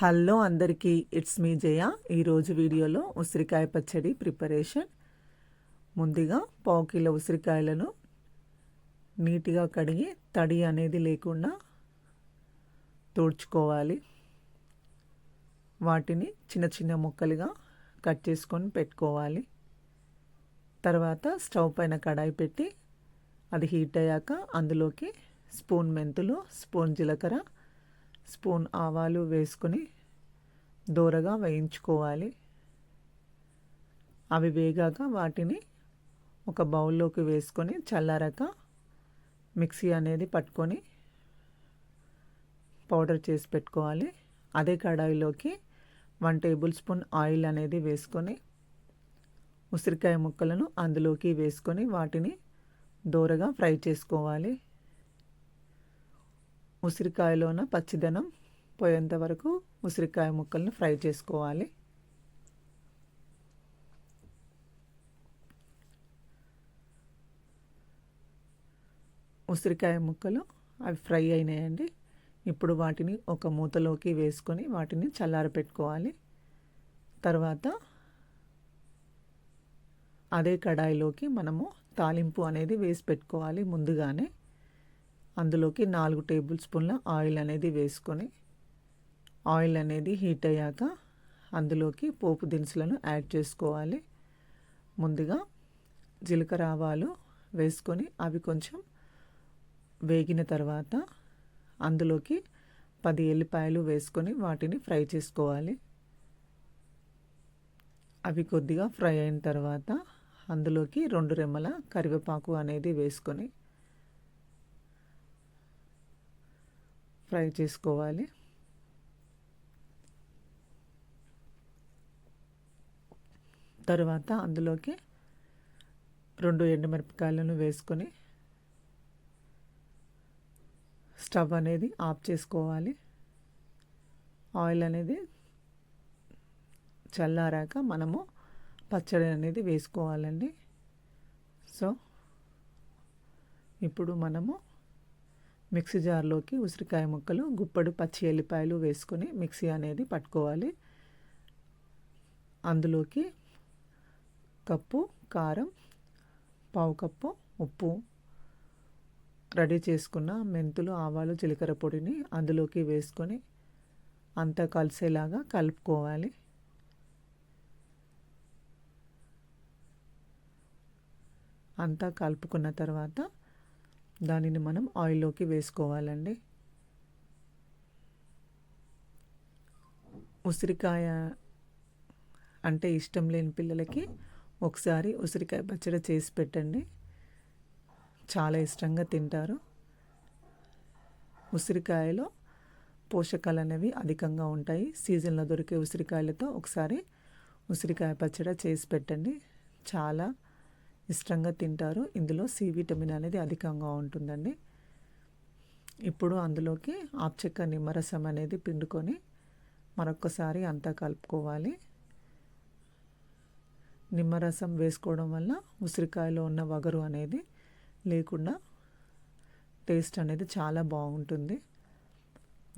Hello అందరికీ it's me జయ. ఈరోజు వీడియోలో ఉసిరికాయ పచ్చడి ప్రిపరేషన్. ముందుగా పావు కిలో ఉసిరికాయలను నీట్గా కడిగి తడి అనేది లేకుండా తుడుచుకోవాలి. వాటిని చిన్న చిన్న ముక్కలుగా కట్ చేసుకొని పెట్టుకోవాలి. తర్వాత స్టవ్ పైన కడాయి పెట్టి అది హీట్ అయ్యాక అందులోకి స్పూన్ మెంతులు స్పూన్ జీలకర్ర స్పూన్ ఆవాలు వేసుకొని దూరగా వేయించుకోవాలి. అవి వేగాక వాటిని ఒక బౌల్లోకి వేసుకొని చల్లారాక మిక్సీ అనేది పట్టుకొని పౌడర్ చేసి పెట్టుకోవాలి. అదే కడాయిలోకి వన్ టేబుల్ స్పూన్ ఆయిల్ అనేది వేసుకొని ఉసిరికాయ ముక్కలను అందులోకి వేసుకొని వాటిని దోరగా ఫ్రై చేసుకోవాలి. ఉసిరికాయలోన పచ్చిదనం పోయేంత వరకు ఉసిరికాయ ముక్కలను ఫ్రై చేసుకోవాలి. ఉసిరికాయ ముక్కలు అవి ఫ్రై అయినాయండి. ఇప్పుడు వాటిని ఒక మూతలోకి వేసుకొని వాటిని చల్లారి పెట్టుకోవాలి. తర్వాత అదే కడాయిలోకి మనము తాలింపు అనేది వేసి పెట్టుకోవాలి ముందుగానే. అందులోకి నాలుగు టేబుల్ స్పూన్ల ఆయిల్ అనేది వేసుకొని ఆయిల్ అనేది హీట్ అయ్యాక అందులోకి పోపు దినుసులను యాడ్ చేసుకోవాలి. ముందుగా జీలకర్ర ఆవాలు వేసుకొని అవి కొంచెం వేగిన తర్వాత అందులోకి పది ఎల్లిపాయలు వేసుకొని వాటిని ఫ్రై చేసుకోవాలి. అవి కొద్దిగా ఫ్రై అయిన తర్వాత అందులోకి రెండు రెమ్మల కరివేపాకు అనేది వేసుకొని ఫ్రై చేసుకోవాలి. తర్వాత అందులోకి రెండు ఎండుమిరపకాయలను వేసుకొని స్టవ్ అనేది ఆఫ్ చేసుకోవాలి. ఆయిల్ అనేది చల్లారాక మనము పచ్చడి అనేది వేసుకోవాలండి. సో ఇప్పుడు మనము మిక్సీ జార్లోకి ఉసిరికాయ ముక్కలు గుప్పడు పచ్చి ఎల్లిపాయలు వేసుకొని మిక్సీ అనేది పట్టుకోవాలి. అందులోకి కప్పు కారం పావు కప్పు ఉప్పు రెడీ చేసుకున్న మెంతులు ఆవాలు జీలకర్ర పొడిని అందులోకి వేసుకొని అంతా కలిసేలాగా కలుపుకోవాలి. అంతా కలుపుకున్న తర్వాత దానిని మనం ఆయిల్లోకి వేసుకోవాలండి. ఉసిరికాయ అంటే ఇష్టం లేని పిల్లలకి ఒకసారి ఉసిరికాయ పచ్చడి చేసి పెట్టండి. చాలా ఇష్టంగా తింటారు. ఉసిరికాయలో పోషకాలు అనేవి అధికంగా ఉంటాయి. సీజన్లో దొరికే ఉసిరికాయలతో ఒకసారి ఉసిరికాయ పచ్చడి చేసి పెట్టండి. చాలా ఇష్టంగా తింటారు. ఇందులో సి విటమిన్ అనేది అధికంగా ఉంటుందండి. ఇప్పుడు అందులోకి ఆప్చక్క నిమ్మరసం అనేది పిండుకొని మరొకసారి అంతా కలుపుకోవాలి. నిమ్మరసం వేసుకోవడం వల్ల ఉసిరికాయలో ఉన్న వగరు అనేది లేకుండా టేస్ట్ అనేది చాలా బాగుంటుంది.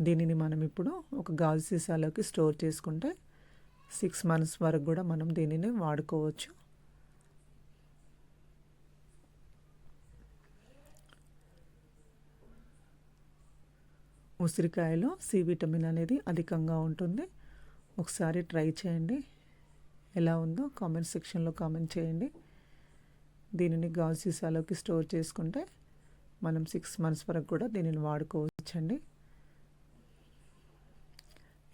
దీనిని మనం ఇప్పుడు ఒక గాజు సీసాలోకి స్టోర్ చేసుకుంటే సిక్స్ మంత్స్ వరకు కూడా మనం దీనిని వాడుకోవచ్చు. ఉసిరికాయలో సి విటమిన్ అనేది అధికంగా ఉంటుంది. ఒకసారి ట్రై చేయండి. ఎలా ఉందో కామెంట్ సెక్షన్లో కామెంట్ చేయండి. దీనిని గాజు సీసాలోకి స్టోర్ చేసుకుంటే మనం సిక్స్ మంత్స్ వరకు కూడా దీనిని వాడుకోవచ్చండి.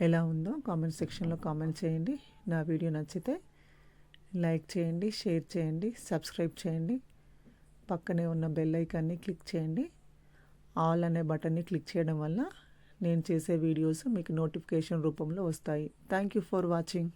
ఎలా ఉందో కామెంట్ సెక్షన్లో కామెంట్ చేయండి. నా వీడియో నచ్చితే లైక్ చేయండి షేర్ చేయండి సబ్స్క్రైబ్ చేయండి. పక్కనే ఉన్న బెల్ ఐకాన్ని క్లిక్ చేయండి. ఆల్ అనే బటన్ని క్లిక్ చేయడం వల్ల నేను చేసే వీడియోస్ మీకు నోటిఫికేషన్ రూపంలో వస్తాయి. Thank you for watching